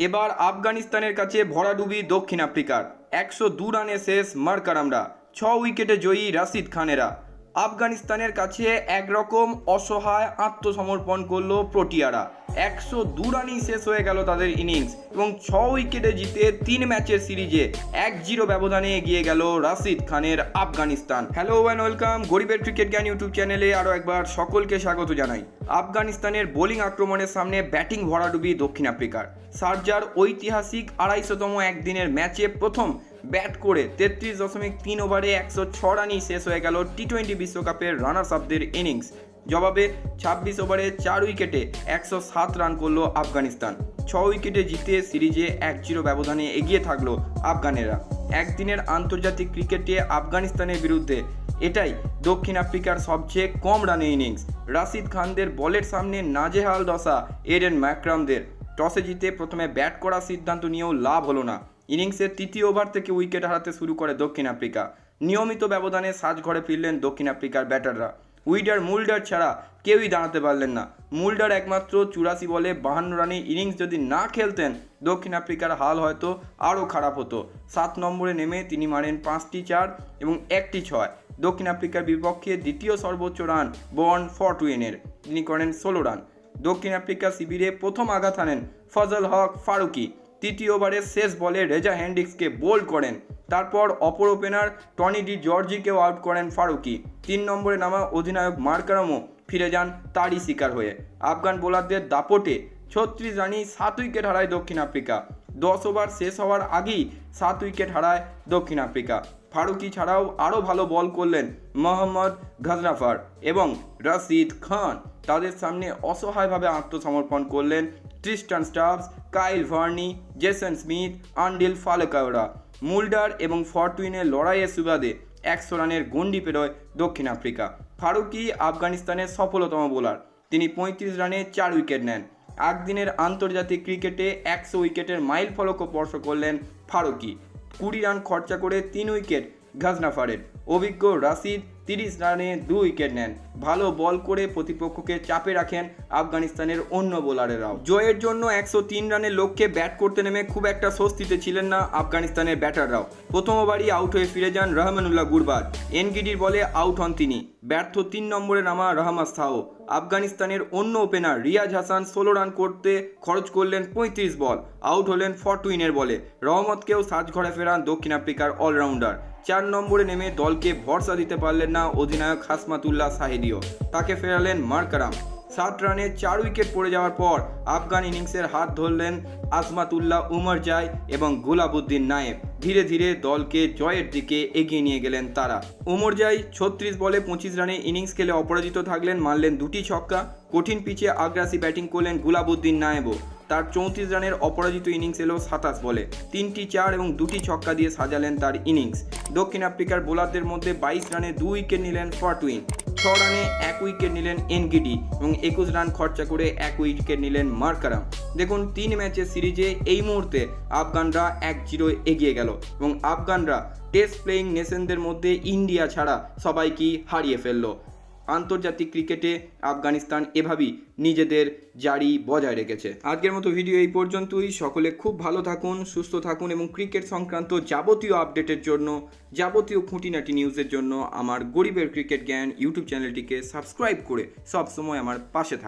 এবার আফগানিস্তানের কাছে ভরাডুবি দক্ষিণ আফ্রিকার। একশো দু রানে শেষ মারকারামরা ছ উইকেটে জয়ী রাশিদ খানেরা। আফগানিস্তানের কাছে একরকম অসহায় আত্মসমর্পণ করল প্রোটিয়ারা। একশো দু রানই শেষ হয়ে গেল তাদের ইনিংস এবং ছ উইকেটে জিতে তিন ম্যাচের সিরিজে এক জিরো ব্যবধানে এগিয়ে গেল রাশিদ খানের আফগানিস্তান। হ্যালো অ্যান্ড ওয়েলকাম গরিবের ক্রিকেট জ্ঞান ইউটিউব চ্যানেলে আরও একবার সকলকে স্বাগত জানাই। আফগানিস্তানের বোলিং আক্রমণের সামনে ব্যাটিং ভরাডুবি দক্ষিণ আফ্রিকার। সার্জার ঐতিহাসিক আড়াইশোতম একদিনের ম্যাচে প্রথম ব্যাট করে তেত্রিশ দশমিক তিন ওভারে একশো ছ রানই শেষ হয়ে গেল টি টোয়েন্টি বিশ্বকাপের রানার্স আপদের ইনিংস। জবাবে ছাব্বিশ ওভারে চার উইকেটে একশো সাত রান করল আফগানিস্তান। ছ উইকেটে জিতে সিরিজে এক জিরো ব্যবধানে এগিয়ে থাকল আফগানেরা। একদিনের আন্তর্জাতিক ক্রিকেটে আফগানিস্তানের বিরুদ্ধে এটাই দক্ষিণ আফ্রিকার সবচেয়ে কম রানের ইনিংস। রাশিদ খানদের বলের সামনে নাজেহাল দশা এডেন ম্যাক্রামদের। টসে জিতে প্রথমে ব্যাট করার সিদ্ধান্ত নিয়েও লাভ হলো না। ইনিংসের তৃতীয় ওভার থেকে উইকেট হারাতে শুরু করে দক্ষিণ আফ্রিকা। নিয়মিত ব্যবধানে সাজঘরে ফিরলেন দক্ষিণ আফ্রিকার ব্যাটাররা। উইডার মুল্ডার ছাড়া কেউই দাঁড়াতে পারলেন না। মুল্ডার একমাত্র চুরাশি বলে বাহান্ন রানে ইনিংস যদি না খেলতেন, দক্ষিণ আফ্রিকার হাল হয়তো আরও খারাপ হতো। সাত নম্বরে নেমে তিনি মারেন পাঁচটি চার এবং একটি ছয়। দক্ষিণ আফ্রিকার বিপক্ষে দ্বিতীয় সর্বোচ্চ রান বর্ন ফরটুয়েনের তিনি করেন ষোলো রান। দক্ষিণ আফ্রিকা শিবিরে প্রথম আঘাত আনেন ফজল হক ফারুকি। তৃতীয় ওভারের শেষ বলে রেজা হ্যান্ডিক্সকে বোল্ড করেন। তারপর অপর ওপেনার টনি ডি জর্জিকেও আউট করেন ফারুকি। তিন নম্বরে নামা অধিনায়ক মার্কারামও ফিরে যান তারই শিকার হয়ে। আফগান বোলারদের দাপটে ছত্রিশ রানই সাত উইকেট হারায় দক্ষিণ আফ্রিকা। দশ ওভার শেষ হওয়ার আগেই সাত উইকেট হারায় দক্ষিণ আফ্রিকা। ফারুকি ছাড়াও আরও ভালো বল করলেন মোহাম্মদ গজনাফার এবং রশিদ খান। তাদের সামনে অসহায়ভাবে আত্মসমর্পণ করলেন Tristan Stubbs, Kyle Verreynne, Jason Smith, Andile ফালেকাওরা। Mulder এবং ফরটুইনের লড়াইয়ের সুবাদে একশো রানের গন্ডি পেরোয় দক্ষিণ আফ্রিকা। ফারুকি আফগানিস্তানের সফলতম বোলার। তিনি পঁয়ত্রিশ রানে চার উইকেট নেন। একদিনের আন্তর্জাতিক ক্রিকেটে একশো উইকেটের মাইল ফলকও স্পর্শ করলেন ফারুকি। কুড়ি রান খরচা করে তিন উইকেট গাজনাফারের অভিজ্ঞ রাশিদ তিরিশ রানে দু উইকেট নেন। ভালো বল করে প্রতিপক্ষকে চাপে রাখেন আফগানিস্তানের অন্য বোলারেরাও। জয়ের জন্য একশো তিন রানের লক্ষ্যে ব্যাট করতে নেমে খুব একটা স্বস্তিতে ছিলেন না আফগানিস্তানের ব্যাটাররাও। প্রথম ওভারই আউট হয়ে ফিরে যান রহমানুল্লাহ গুরবাজ এনগিডির বলে আউট হন তিনি। ব্যর্থ তিন নম্বরে নামা রহমাস থাও আফগানিস্তানের অন্য ওপেনার রিয়াজ হাসান ষোলো রান করতে খরচ করলেন পঁয়ত্রিশ বল। আউট হলেন ফরটুইনের বলে। রহমতকেও সাজঘরে ফেরান দক্ষিণ আফ্রিকার অলরাউন্ডার। চার নম্বরে নেমে দলকে ভরসা দিতে পারলেন না অধিনায়ক হাসমাতুল্লাহ সাহেদিও। তাকে ফেরালেন মার্কারাম সাত রানে চার উইকেট পড়ে যাওয়ার পর আফগান ইনিংসের হাত ধরলেন আজমাতুল্লাহ উমর জাই এবং গুলাবুদ্দিন নায়েব ধীরে ধীরে দলকে জয়ের দিকে এগিয়ে নিয়ে গেলেন তারা। উমর জাই ছত্রিশ বলে পঁচিশ রানে ইনিংস খেলে অপরাজিত থাকলেন, মারলেন দুটি ছক্কা। কঠিন পিচে আগ্রাসী ব্যাটিং করলেন গুলাবুদ্দিন নায়েবও। তার চৌত্রিশ রানের অপরাজিত ইনিংস এলো সাতাশ বলে। তিনটি চার এবং দুটি ছক্কা দিয়ে সাজালেন তার ইনিংস। দক্ষিণ আফ্রিকার বোলারদের মধ্যে বাইশ রানে দু উইকেট নিলেন ফরটুইন। ছ রানে এক উইকেট নিলেন এনগিডি এবং একুশ রান খরচা করে এক উইকেট নিলেন মার্কারাম। দেখুন, তিন ম্যাচের সিরিজে এই মুহূর্তে আফগানরা এক জিরো এগিয়ে গেল এবং আফগানরা টেস্ট প্লেয়িং নেশনদের মধ্যে ইন্ডিয়া ছাড়া সবাইকেই হারিয়ে ফেলল। আন্তর্জাতিক ক্রিকেটে আফগানিস্তান এভাবেই নিজেদের জারি বজায় রেখেছে। আজকের মতো ভিডিও এই পর্যন্তই। সকলে খুব ভালো থাকুন, সুস্থ থাকুন এবং ক্রিকেট সংক্রান্ত যাবতীয় আপডেটের জন্য, যাবতীয় খুঁটিনাটি নিউজের জন্য আমার গরিবের ক্রিকেট জ্ঞান ইউটিউব চ্যানেলটিকে সাবস্ক্রাইব করে সবসময় আমার পাশে থাকুন।